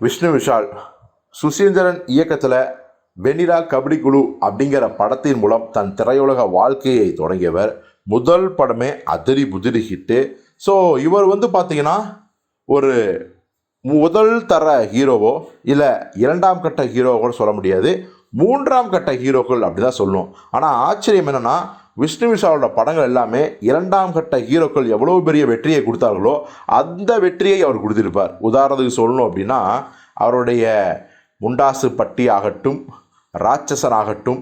விஷ்ணு விஷால் சுசீந்திரன் இயக்கத்தில் வெண்ணிலா கபடி குழு அப்படிங்கிற படத்தின் மூலம் தன் திரையுலக வாழ்க்கையை தொடங்கியவர். முதல் படமே அதிரி புதிரி ஹிட்டு. ஸோ இவர் வந்து பார்த்தீங்கன்னா ஒரு முதல் தர ஹீரோவோ இல்லை இரண்டாம் கட்ட ஹீரோவோ கூட சொல்ல முடியாது. மூன்றாம் கட்ட ஹீரோக்கள் அப்படி தான் சொல்லணும் ஆனால் ஆச்சரியம் என்னென்னா விஷ்ணு விஷாலோட படங்கள் எல்லாமே இரண்டாம் கட்ட ஹீரோக்கள் எவ்வளோ பெரிய வெற்றியை கொடுத்தார்களோ அந்த வெற்றியை அவர் கொடுத்திருப்பார். உதாரணத்துக்கு சொல்லணும் அப்படின்னா அவருடைய முண்டாசு பட்டி ஆகட்டும் ராட்சசன் ஆகட்டும்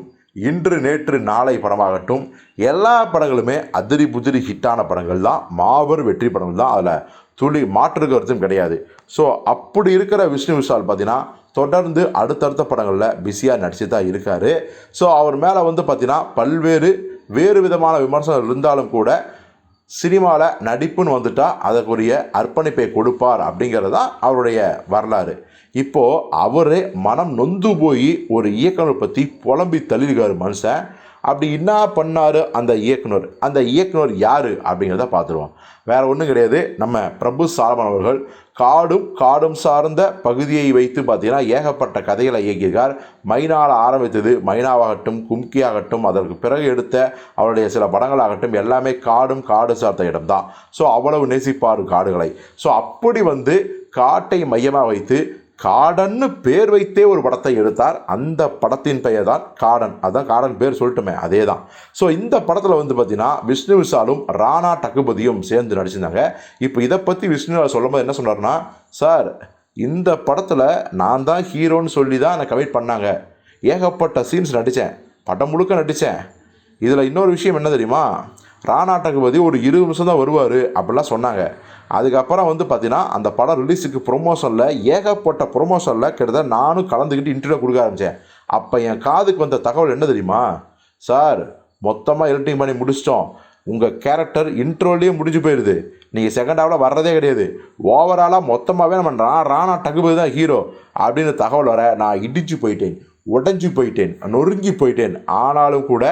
இன்று நேற்று நாளை படமாகட்டும் எல்லா படங்களுமே அதிரி புதிரி ஹிட்டான படங்கள் தான். மாபெரும் வெற்றி படங்கள் தான். அதில் துளி மாற்று கருத்தும் கிடையாது. ஸோ அப்படி இருக்கிற விஷ்ணு விஷால் பார்த்தீங்கன்னா தொடர்ந்து அடுத்தடுத்த படங்களில் பிஸியாக நடிச்சு தான் இருக்கார். ஸோ அவர் மேலே வந்து பார்த்தீங்கன்னா பல்வேறு வேறு விதமான விமர்சனம் இருந்தாலும் கூட சினிமாவில் நடிப்புன்னு வந்துட்டால் அதற்குரிய அர்ப்பணிப்பை கொடுப்பார் அப்படிங்கிறது தான் அவருடைய வரலாறு. இப்போது அவரே மனம் நொந்து போய் ஒரு இயக்குனர் பற்றி புலம்பி தள்ளியிருக்காரு மனுஷன். அப்படி என்ன பண்ணார் அந்த இயக்குனர்? அந்த இயக்குனர் யார் அப்படிங்கிறத பார்த்துருவோம். வேறு ஒன்றும் கிடையாது. நம்ம பிரபு சாலமன் அவர்கள் காடும் காடும் சார்ந்த பகுதியை வைத்து பார்த்திங்கன்னா ஏகப்பட்ட கதைகளை இயக்கியிருக்கார். மைனால் ஆரம்பித்தது மைனாவாகட்டும் கும்கி ஆகட்டும் அதற்கு பிறகு எடுத்த அவருடைய சில படங்களாகட்டும் எல்லாமே காடும் காடு சார்ந்த இடம்தான். ஸோ அவ்வளவு நேசிப்பார் காடுகளை. ஸோ அப்படி வந்து காட்டை மையமாக வைத்து காடன்னு பேர் வைத்தே ஒரு படத்தை எடுத்தார். அந்த படத்தின் பெயர் தான் காடன். அதான் காடன் பேர் சொல்லட்டுமே அதே தான் ஸோ இந்த படத்தில் வந்து பார்த்தீங்கன்னா விஷ்ணு விஷாலும் ராணா டகுபதியும் சேர்ந்து நடிச்சிருந்தாங்க. இப்போ இதை பற்றி விஷ்ணு சொல்லும்போது என்ன சொன்னார்னா சார் இந்த படத்தில் நான் தான் ஹீரோன்னு சொல்லி தான் என்னை கமிட் பண்ணாங்க. ஏகப்பட்ட சீன்ஸ் நடித்தேன் படம் முழுக்க நடித்தேன் இதில் இன்னொரு விஷயம் என்ன தெரியுமா? ராணா டகுபதி ஒரு இருபது நிமிஷம் தான் வருவார் அப்படிலாம் சொன்னாங்க. அதுக்கப்புறம் வந்து பார்த்தீங்கன்னா அந்த படம் ரிலீஸுக்கு ப்ரொமோஷனில் ஏகப்பட்ட ப்ரொமோஷனில் கிட்டத்தட்ட நானும் கலந்துக்கிட்டு இன்டர்வியூ கொடுக்க ஆரம்பித்தேன் அப்போ என் காதுக்கு வந்த தகவல் என்ன தெரியுமா? சார் மொத்தமாக எடிட்டிங் பண்ணி முடிச்சிட்டோம். உங்கள் கேரக்டர் இன்ட்ரோலேயே முடிஞ்சு போயிடுது நீங்கள் செகண்ட் ஹாஃபில் வர்றதே கிடையாது. ஓவராலாக மொத்தமாகவே நம்ம ராணா டகுபதி தான் ஹீரோ அப்படின்னு தகவல் வர நான் இடிச்சு போயிட்டேன் உடஞ்சி போயிட்டேன் நொறுங்கி போயிட்டேன். ஆனாலும் கூட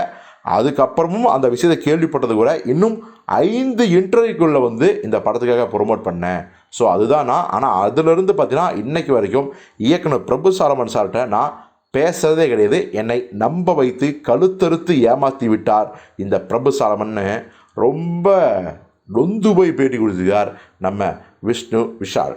அதுக்கப்புறமும் அந்த விஷயத்தை கேள்விப்பட்டது கூட இன்னும் ஐந்து இன்டர்வியூக்குள்ளே வந்து இந்த படத்துக்காக ப்ரொமோட் பண்ணேன். ஸோ அதுதான் நான். ஆனால் அதிலிருந்து பார்த்தீங்கன்னா இன்றைக்கு வரைக்கும் இயக்குனர் பிரபு சாரமன் சார்கிட்ட நான் பேசுறதே கிடையாது. என்னை நம்ப வைத்து கழுத்தறுத்து ஏமாற்றி விட்டார் இந்த பிரபு சாரமன்னு ரொம்ப நொந்து போய் பேட்டி கொடுத்துருக்கார் நம்ம விஷ்ணு விஷால்.